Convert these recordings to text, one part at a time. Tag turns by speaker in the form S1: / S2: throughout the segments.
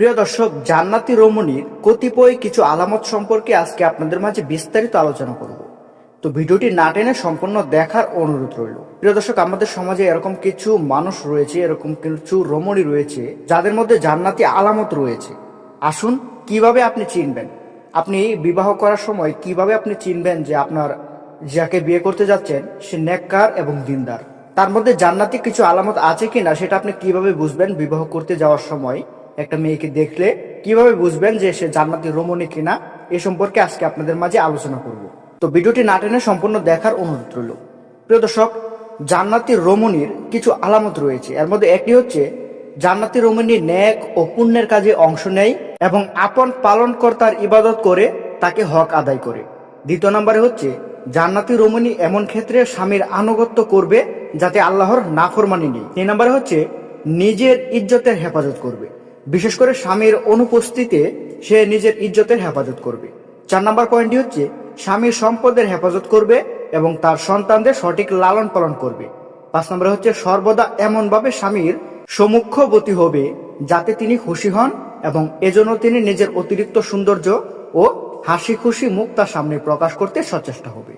S1: প্রিয় দর্শক, জান্নাতি রমণীর কতিপয় কিছু আলামত সম্পর্কে আজকে আপনাদের মাঝে বিস্তারিত আলোচনা করব। তো ভিডিওটি না টেনে সম্পূর্ণ দেখার অনুরোধ রইল। প্রিয় দর্শক, আমাদের সমাজে এরকম কিছু মানুষ রয়েছে, এরকম কিছু রমণী রয়েছে, যাদের মধ্যে জান্নাতি আলামত রয়েছে। আসুন, কীভাবে আপনি চিনবেন? আপনি বিবাহ করার সময় কীভাবে আপনি চিনবেন যে আপনার যাকে বিয়ে করতে যাচ্ছেন, সে নেককার এবং দিনদার? তার মধ্যে জান্নাতি কিছু আলামত আছে কিনা, সেটা আপনি কীভাবে বুঝবেন বিবাহ করতে যাওয়ার সময়? একটা মেয়েকে দেখলে কীভাবে বুঝবেন যে সে জান্নাতি রমণী কিনা, এ সম্পর্কে আজকে আপনাদের মাঝে আলোচনা করব। তো ভিডিওটি না টেনে সম্পূর্ণ দেখার অনুরোধ রইল। প্রিয় দর্শক, জান্নাতি রমণীর কিছু আলামত রয়েছে। এর মধ্যে একটি হচ্ছে, জান্নাতি রমণী ন্যাক ও পুণ্যের কাজে অংশ নেয় এবং আপন পালনকর্তার ইবাদত করে তাকে হক আদায় করে। দ্বিতীয় নম্বরে হচ্ছে, জান্নাতি রমণী এমন ক্ষেত্রে স্বামীর আনুগত্য করবে যাতে আল্লাহর নাফরমানি নেই। তিন নম্বরে হচ্ছে, নিজের ইজ্জতের হেফাজত করবে। বিশেষ করে স্বামীর অনুপস্থিতিতে সে নিজের ইজ্জতের হেফাজত করবে। চার নম্বর পয়েন্টটি হচ্ছে, স্বামীর সম্পদের হেফাজত করবে এবং তার সন্তানদের সঠিক লালন পালন করবে। পাঁচ নম্বরে হচ্ছে, সর্বদা এমনভাবে স্বামীর সমুখবতী হবে যাতে তিনি খুশি হন এবং এজন্য তিনি নিজের অতিরিক্ত সৌন্দর্য ও হাসি খুশি মুখ তার সামনে প্রকাশ করতে সচেষ্ট হবে।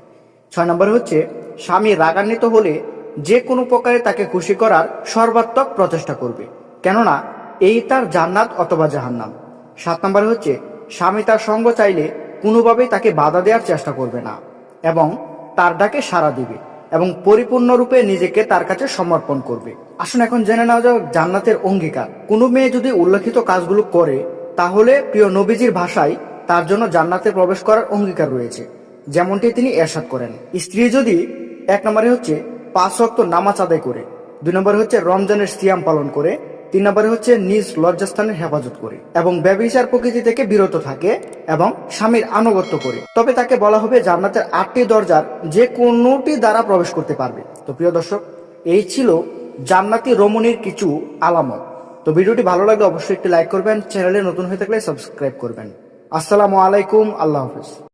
S1: ছয় নম্বরে হচ্ছে, স্বামী রাগান্বিত হলে যে কোনো প্রকারে তাকে খুশি করার সর্বাত্মক প্রচেষ্টা করবে। কেননা এই তার জান্নাত অথবা জাহান্নাম। সাত নম্বরে হচ্ছে, স্বামী তার সঙ্গ চাইলে কোনোভাবেই তাকে বাধা দেওয়ার চেষ্টা করবে না এবং তার ডাকে সাড়া দিবে এবং পরিপূর্ণরূপে নিজেকে তার কাছে সমর্পণ করবে। আসুন এখন জেনে নেওয়া যাক জান্নাতের অঙ্গীকার। কোনো মেয়ে যদি উল্লেখিত কাজগুলো করে, তাহলে প্রিয় নবীজির ভাষায় তার জন্য জান্নাতে প্রবেশ করার অঙ্গীকার রয়েছে। যেমনটি তিনি এরশাদ করেন। স্ত্রী যদি, এক নম্বরে হচ্ছে, পাঁচ রক্ত নামাজ আদায় করে, দুই নম্বরে হচ্ছে রমজানের সিয়াম পালন করে তিন নম্বরে হচ্ছে নিজ লজ্জাস্থানের হেফাজত করে এবং ব্যবচার প্রকৃতি থেকে বিরত থাকে এবং স্বামীর আনুগত্য করে। তবে তাকে বলা হবে জান্নাতের আটটি দরজার যে কোনোটি দ্বারা প্রবেশ করতে পারবে। তো প্রিয় দর্শক, এই ছিল জান্নাতি রমণীর কিছু আলামত। তো ভিডিওটি ভালো লাগলে অবশ্যই একটি লাইক করবেন, চ্যানেলে নতুন হয়ে থাকলে সাবস্ক্রাইব করবেন। আসসালামু আলাইকুম, আল্লাহ হাফিজ।